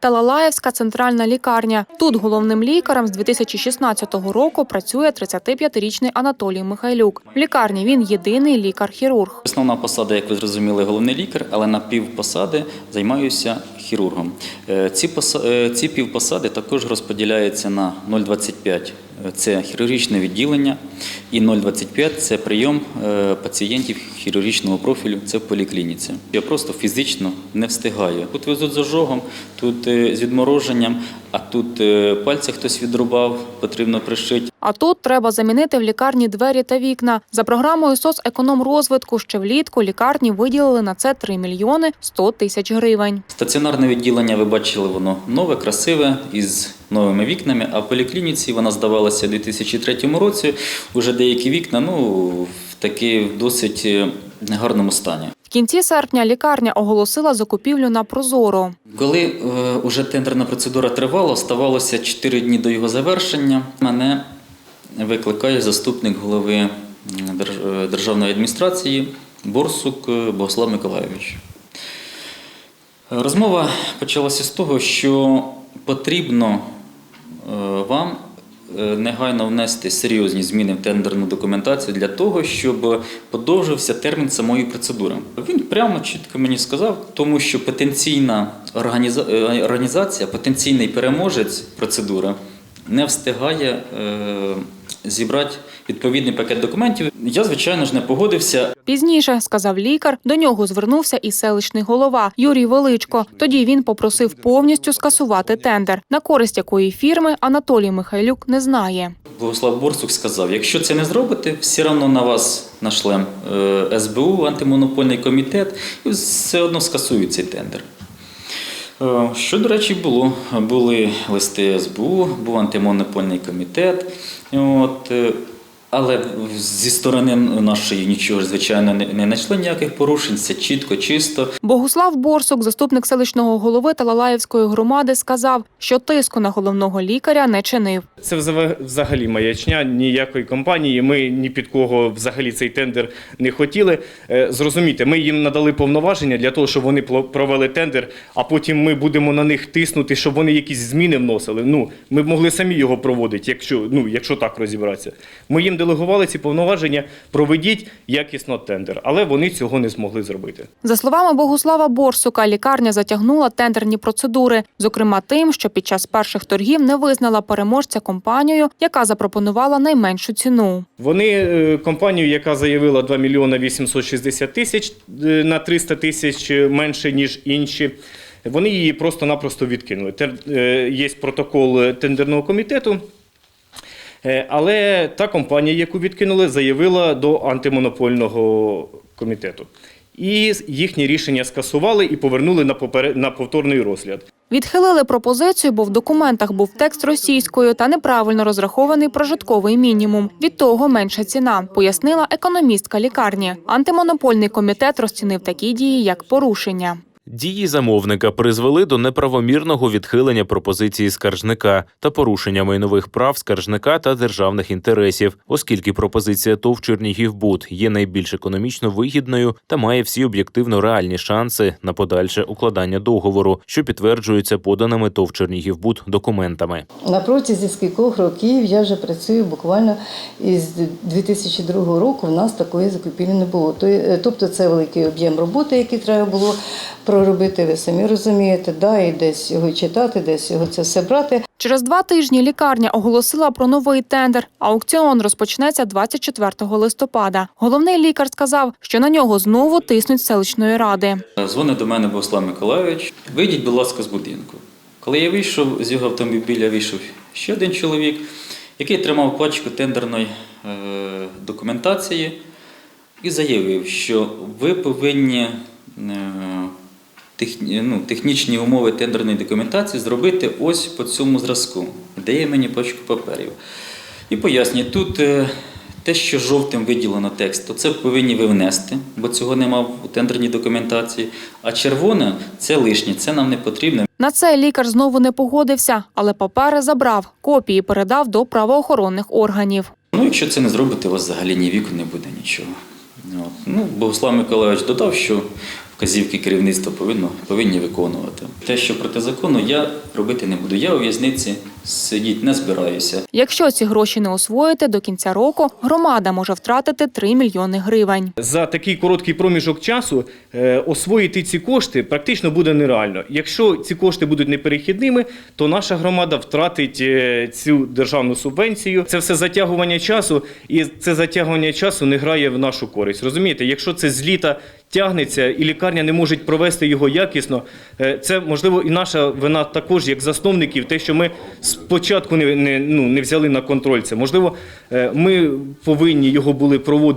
Талалаєвська центральна лікарня. Тут головним лікарем з 2016 року працює 35-річний Анатолій Михайлюк. В лікарні він єдиний лікар-хірург. Основна посада, як ви зрозуміли, головний лікар, але на півпосади займаюся хірургом. Е, Ці, е, ці півпосади також розподіляються на 0,25 – це хірургічне відділення, і 0,25 – це прийом е, пацієнтів хірургічного профілю, це в поліклініці. Я просто фізично не встигаю. Тут везуть з ожогом, тут е, з відмороженням, а тут е, пальця хтось відрубав, потрібно пришити. А тут треба замінити в лікарні двері та вікна. За програмою соцекономрозвитку ще влітку лікарні виділили на це 3 мільйони 100 тисяч гривень. Стаціонарне відділення, ви бачили, воно нове, красиве, із новими вікнами, а в поліклініці вона здавалася у 2003 році. Уже деякі вікна ну, в таки в досить е, гарному стані. В кінці серпня лікарня оголосила закупівлю на Прозоро. Коли е, уже тендерна процедура тривала, ставалося 4 дні до його завершення, мене викликає заступник голови державної адміністрації Борсук е, Богослав Миколайович. Розмова почалася з того, що потрібно е, вам е, негайно внести серйозні зміни в тендерну документацію для того, щоб подовжився термін самої процедури. Він прямо чітко мені сказав, тому що потенційна організація, потенційний переможець процедури не встигає зібрати відповідний пакет документів. Я, звичайно ж, не погодився. Пізніше, сказав лікар, до нього звернувся і селищний голова Юрій Величко. Тоді він попросив повністю скасувати тендер, на користь якої фірми Анатолій Михайлюк не знає. Богослав Борсук сказав: якщо це не зробите, все одно на вас нашлем е, СБУ, антимонопольний комітет, і все одно скасують цей тендер. Е, Що, до речі, було. Були листи СБУ, був антимонопольний комітет. От, е, але зі сторони нашої нічого, звичайно, не знайшли ніяких порушень, все чітко, чисто. Богуслав Борсук, заступник селищного голови Талалаєвської громади, сказав, що тиску на головного лікаря не чинив. Це вза- взагалі маячня ніякої компанії. Ми ні під кого взагалі цей тендер не хотіли. Е, Зрозумійте, ми їм надали повноваження для того, щоб вони пло- провели тендер, а потім ми будемо на них тиснути, щоб вони якісь зміни вносили. Ну, ми б могли самі його проводити, якщо, ну, якщо так розібратися. Ми їм делегували ці повноваження, проведіть якісно тендер, але вони цього не змогли зробити. За словами Богуслава Борсука, лікарня затягнула тендерні процедури, зокрема тим, що під час перших торгів не визнала переможця компанію, яка запропонувала найменшу ціну. Вони е, компанію, яка заявила 2 мільйони 860 тисяч е, на 300 тисяч менше ніж інші. Вони її просто-напросто відкинули. Тер- е, Є протокол тендерного комітету. Е, Але та компанія, яку відкинули, заявила до антимонопольного комітету. І їхнє рішення скасували і повернули на, попере- на повторний розгляд. Відхилили пропозицію, бо в документах був текст російською та неправильно розрахований прожитковий мінімум. Від того менша ціна, пояснила економістка лікарні. Антимонопольний комітет розцінив такі дії як порушення. Дії замовника призвели до неправомірного відхилення пропозиції скаржника та порушення майнових прав скаржника та державних інтересів, оскільки пропозиція ТОВ Чернігівбуд є найбільш економічно вигідною та має всі об'єктивно реальні шанси на подальше укладання договору, що підтверджується поданими ТОВ Чернігівбуд документами. На протязі скількох років я вже працюю буквально із 2002 року. В нас такої закупівлі не було. Е, Тобто це великий об'єм роботи, який треба було проробити. Ви самі розумієте, да, і десь його читати, десь його це все брати. Через два тижні лікарня оголосила про новий тендер. Аукціон розпочнеться 24 листопада. Головний лікар сказав, що на нього знову тиснуть селищної ради. Дзвонить до мене Богослав Миколайович. Вийдіть, будь ласка, з будинку. Коли я вийшов з його автомобіля, вийшов ще один чоловік, який тримав пачку тендерної е, документації і заявив, що ви повинні е, ну, технічні умови тендерної документації зробити ось по цьому зразку. Дає мені пачку паперів. І пояснює, тут е, те, що жовтим виділено текст, то це повинні ви внести, бо цього нема в тендерній документації. А червоне це лишнє, це нам не потрібно. На це лікар знову не погодився, але папери забрав. Копії передав до правоохоронних органів. Ну, якщо це не зробите, у вас взагалі ні віку не буде нічого. От. Ну, Богослав Миколаївич додав, що вказівки керівництва повинно, повинні виконувати. Те, що проти закону, я робити не буду. Я у в'язниці сидіти не збираюся. Якщо ці гроші не освоїти до кінця року, громада може втратити 3 мільйони гривень. За такий короткий проміжок часу е, освоїти ці кошти практично буде нереально. Якщо ці кошти будуть неперехідними, то наша громада втратить е, цю державну субвенцію. Це все затягування часу, і це затягування часу не грає в нашу користь. Розумієте, якщо це з літа тягнеться і лікарня не може провести його якісно, е, це можливо і наша вина також як засновників, те, що ми спочатку не, не, ну, не взяли на контроль це. Можливо, е, ми повинні його були проводити.